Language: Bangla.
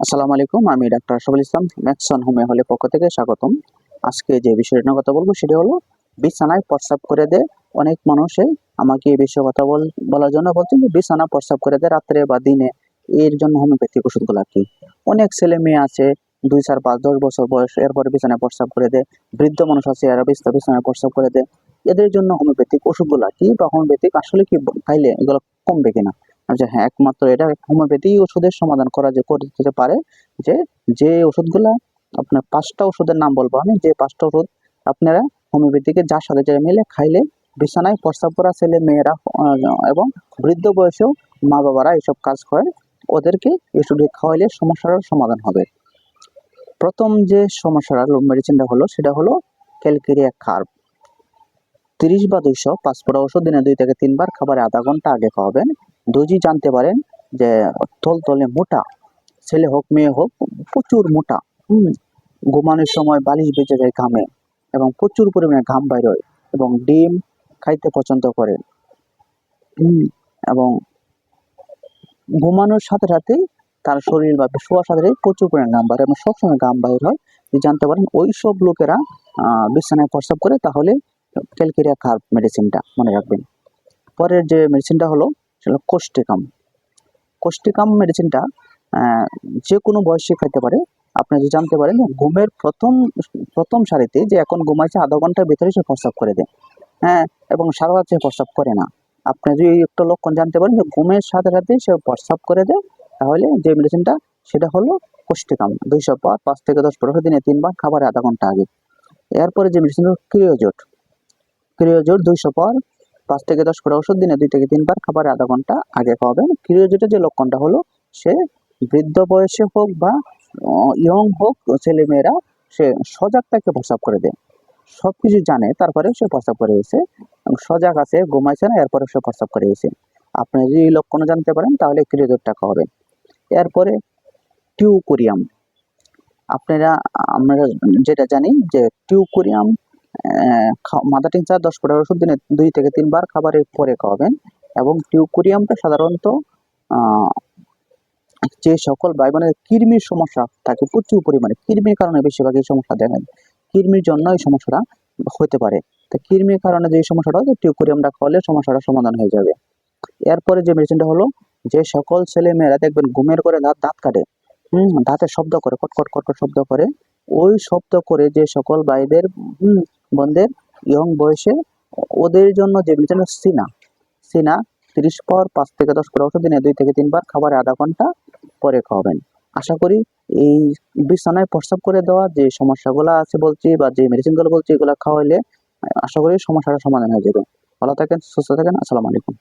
আসসালামু আলাইকুম, আমি doctor Ashraful Islam Maxon homeo হলের পক্ষ থেকে স্বাগতম। আজকে যে বিষয়টা নিয়ে কথা বলব সেটা হলো, বিছানায় প্রস্রাব করে দেয় অনেক মানুষে আমাকে এই বিষয়ে কথা বল, বলার জন্য বলছেন যে বিছানা প্রস্রাব করে দেয় রাত্রে বা দিনে। এর জন্য হোমিওপ্যাথিক ওষুধগুলো কি? অনেক ছেলে মেয়ে আছে, দুই চার পাঁচ দশ বছর বয়স, এরপরে বিছানায় প্রস্রাব করে দেয় বৃদ্ধ মানুষ আছে, এরা বিছনা, বিছানায় প্রস্রাব করে দেয় এদের জন্য হোমিওপ্যাথিক ওষুধগুলো কি বা হোমিওপ্যাথিক আসলে কি খাইলে এগুলো কমবে কিনা? যে হ্যাঁ একমাত্র এটা হোমিওপ্যাথি ওষুধের সমাধান করা যে করতে পারে যে যে ওষুধগুলা আপনার পাঁচটা ওষুধের নাম বলব আমি, যে পাঁচটা ওষুধ আপনারা হোমিওপ্যাথিকে যার সাথে যারা মিলে খাইলে বিছানায় প্রস্তাব করা ছেলে মেয়েরা এবং বৃদ্ধ বয়সেও মা বাবারা এসব কাজ করে, ওদেরকে এসব খাওয়াইলে সমস্যার সমাধান হবে। প্রথম যে সমস্যাটা মেডিসিনটা হলো, সেটা হলো ক্যালকেরিয়া কার্ব তিরিশ বা দুইশো পাঁচ ফোঁটা ওষুধ দিনে দুই থেকে তিনবার খাবারে আধা ঘণ্টা আগে খাওয়াবেন। দুজি জানতে পারেন যে তলে মোটা, ছেলে হোক, মেয়ে হোক, প্রচুর মোটা, হুম, ঘুমানোর সময় বালিশ বেঁচে যায় ঘামে এবং প্রচুর পরিমাণে ঘাম বাইর হয় এবং ডিম খাইতে পছন্দ করে। এবং ঘুমানোর সাথে সাথে তার শরীর বা শোয়ার সাথে প্রচুর পরিমাণে ঘাম বাইরে এবং সবসময় ঘাম বাইর হয়। জানতে পারেন ওই সব লোকেরা বিছানায় প্রস্রাব করে তাহলে ক্যালকেরিয়া কার্ব মেডিসিনটা মনে রাখবেন। পরের যে মেডিসিনটা হলো সেটা হলো কোষ্টিকাম কোষ্টিকাম মেডিসিনটা যে কোনো বয়সে খাইতে পারে। আপনি যদি জানতে পারেন ঘুমের প্রথম প্রথম সারিতে যে এখন ঘুমাইছে আধা ঘণ্টার ভিতরে সে প্রস্রাব করে দেয়। হ্যাঁ এবং সারা রাত সে প্রস্রাব করে না। আপনি যদি একটা লক্ষণ জানতে পারেন যে ঘুমের সাথে সাথে সে প্রস্রাব করে দেয়, তাহলে যে মেডিসিনটা সেটা হলো কোষ্টিকাম দুইশো পর পাঁচ থেকে দশ পনেরো দিনে তিনবার খাবার আধা ঘণ্টা আগে। এরপরে যে মেডিসিন হলো ক্রিয়োজোট ক্রিয়োজোট দুইশো পর পাঁচ থেকে দশ ফোঁটা ওষুধ দিনে দুই থেকে তিনবার খাবার আধা ঘণ্টা আগে খাওয়াবেন। ক্রিয়োজোটের যে লক্ষণটা হলো সে বৃদ্ধ বয়সে হোক বা ইয়ং হোক ছেলে মেয়েরা সে সজাগ তাকে প্রস্রাব করে দেয়। সব কিছু জানে, তারপরে সে প্রস্রাব করে এবং সজাগ আছে, ঘুমাইছে না, এরপরে সে প্রস্রাব করে এসে। আপনি যদি এই লক্ষণ জানতে পারেন, তাহলে ক্রিয়োজোটটা খাওয়াবেন। এরপরে টিউকোরিয়াম। আপনারা, আমরা যেটা জানি যে টিউকোরিয়াম মাথা টিংচার দশ ফোঁটা ওষুধ দিনে দুই থেকে তিনবার খাবারের পরে খাওয়াবেন এবং টিউকোরিয়ামটা সাধারণত যে সকল ভাই বোনের কৃমির সমস্যা থাকে, প্রচুর পরিমাণে। কৃমির কারণে বেশিরভাগ এই সমস্যা দেখেন। কৃমির জন্য এই সমস্যাটা হতে পারে। তো কৃমির কারণে যে সমস্যাটা হয় টিউকোরিয়ামটা খাওয়ালে সমস্যাটা সমাধান হয়ে যাবে। এরপরে যে মেডিসিনটা হলো, যে সকল ছেলে মেয়েরা দেখবেন ঘুমের করে দাঁত দাঁত কাটে। হুম দাঁতে শব্দ করে, কটকট কটকট শব্দ করে। ওই শব্দ করে যে সকল ভাইদের বোনদের ইয়ং বয়সে ওদের জন্য যে মেডিসিন সিনা। সিনা তিরিশ পর পাঁচ থেকে দশ করে দিনে দুই থেকে তিনবার খাবারে আধা ঘণ্টা পরে খাওয়াবেন। আশা করি এই বিছানায় প্রস্রাব করে দেওয়া যে সমস্যাগুলো আছে বলছি বা যে মেডিসিনগুলো বলছি এগুলো খাওয়াইলে আশা করি সমস্যাটা সমাধান হয়ে যাবে। ভালো থাকেন, সুস্থ থাকেন, আসসালামু আলাইকুম।